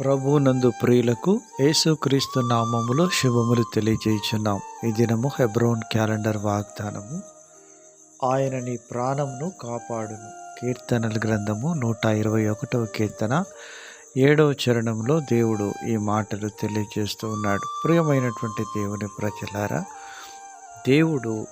ప్రభునందు ప్రియులకు యేసుక్రీస్తు నామములో శుభములు తెలియజేయుచున్నాం. ఈ దినము హెబ్రోన్ క్యాలెండర్ వాగ్దానము. ఆయన నీ ప్రాణమును కాపాడును. కీర్తనల గ్రంథము నూట ఇరవై ఒకటవ కీర్తన ఏడవ చరణంలో దేవుడు ఈ మాటలు తెలియజేస్తూ ఉన్నాడు. ప్రియమైనటువంటి దేవుని ప్రజలారా దేవుడు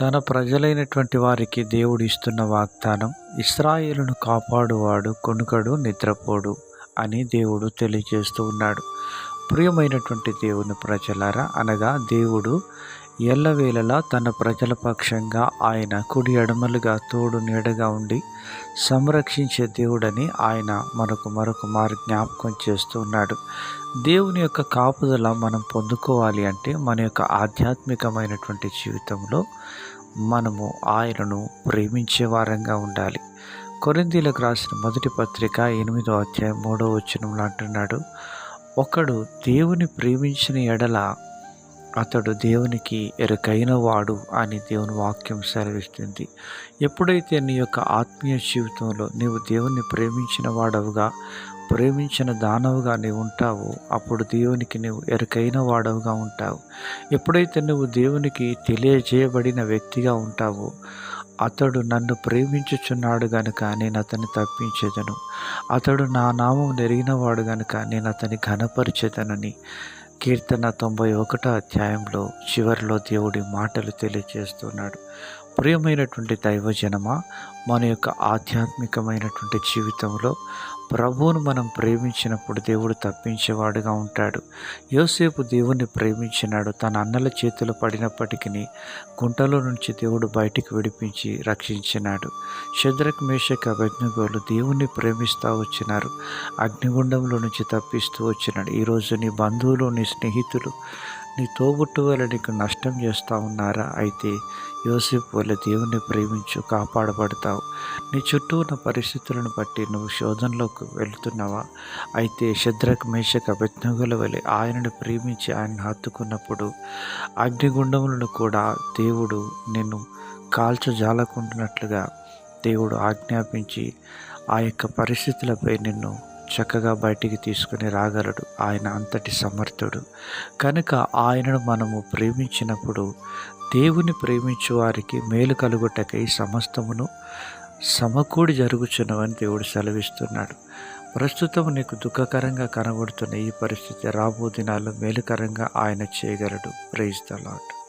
తన ప్రజలైనటువంటి వారికి దేవుడు ఇస్తున్న వాగ్దానం ఇస్రాయేలును కాపాడువాడు కొనుకడు నిద్రపోడు. అని దేవుడు తెలియజేస్తూ ఉన్నాడు. ప్రియమైనటువంటి దేవుని ప్రజలారా అనగా దేవుడు ఎల్లవేళలా తన ప్రజల పక్షంగా ఆయన కుడి ఎడమలుగా తోడు నీడగా ఉండి సంరక్షించే దేవుడని ఆయన మనకు మరొక మారు జ్ఞాపకం చేస్తూ ఉన్నాడు. దేవుని యొక్క కాపుదల మనం పొందుకోవాలి అంటే మన యొక్క ఆధ్యాత్మికమైనటువంటి జీవితంలో మనము ఆయనను ప్రేమించే వారంగా ఉండాలి. కొరిందీలకు రాసిన మొదటి పత్రిక ఎనిమిదో అధ్యాయం మూడో వచనంలో అంటున్నాడు ఒకడు దేవుని ప్రేమించిన ఎడల అతడు దేవునికి ఎరుకైన వాడు అని దేవుని వాక్యం సెలవిస్తుంది. ఎప్పుడైతే నీ యొక్క ఆత్మీయ జీవితంలో నీవు దేవుణ్ణి ప్రేమించిన వాడవుగా ప్రేమించిన దానవుగా నీవు ఉంటావు అప్పుడు దేవునికి నీవు ఎరుకైన వాడవుగా ఉంటావు. ఎప్పుడైతే నువ్వు దేవునికి తెలియజేయబడిన వ్యక్తిగా ఉంటావో అతడు నన్ను ప్రేమించుచున్నాడు గనుక నేను అతన్ని తప్పించేదను. అతడు నా నామం నెరిగినవాడు గనుక నేను అతని ఘనపరిచేదనని కీర్తన తొంభై ఒకటో అధ్యాయంలో చివరిలో దేవుడి మాటలు తెలియజేస్తున్నాడు. ప్రియమైనటువంటి దైవజనమా మన యొక్క ఆధ్యాత్మికమైనటువంటి జీవితంలో ప్రభువును మనం ప్రేమించినప్పుడు దేవుడు తప్పించేవాడుగా ఉంటాడు. యోసేపు దేవుణ్ణి ప్రేమించినాడు. తన అన్నల చేతులు పడినప్పటికీ గుంటలో నుంచి దేవుడు బయటికి విడిపించి రక్షించినాడు. శద్రక్ మేషక్ అభిజ్ఞగోలు దేవుణ్ణి ప్రేమిస్తూ వచ్చినారు. అగ్నిగుండంలో నుంచి తప్పిస్తూ వచ్చినాడు. ఈరోజు నీ బంధువులు నీ స్నేహితులు నీ తోబుట్టు వల్ల నీకు నష్టం చేస్తూ ఉన్నారా? అయితే యోసేపు వల్ల దేవుణ్ణి ప్రేమించు కాపాడబడతావు. నీ చుట్టూ ఉన్న పరిస్థితులను బట్టి నువ్వు శోధనలోకి వెళుతున్నావా? అయితే శద్రక్ మేషక్ అభిజ్ఞగుల వలె ఆయనను ప్రేమించి ఆయనను హత్తుకున్నప్పుడు అగ్నిగుండములను కూడా దేవుడు నిన్ను కాల్చజాలకుంటున్నట్లుగా దేవుడు ఆజ్ఞాపించి ఆ యొక్క పరిస్థితులపై నిన్ను చక్కగా బయటికి తీసుకుని రాగలడు. ఆయన అంతటి సమర్థుడు. కనుక ఆయనను మనము ప్రేమించినప్పుడు దేవుని ప్రేమించు వారికి మేలు కలుగుటకై సమస్తమును సమకూడి జరుగుచున్నవని దేవుడు సెలవిస్తున్నాడు. ప్రస్తుతం నీకు దుఃఖకరంగా కనబడుతున్న ఈ పరిస్థితి రాబో దినాల్లో మేలుకరంగా ఆయన చేయగలడు. Praise the lot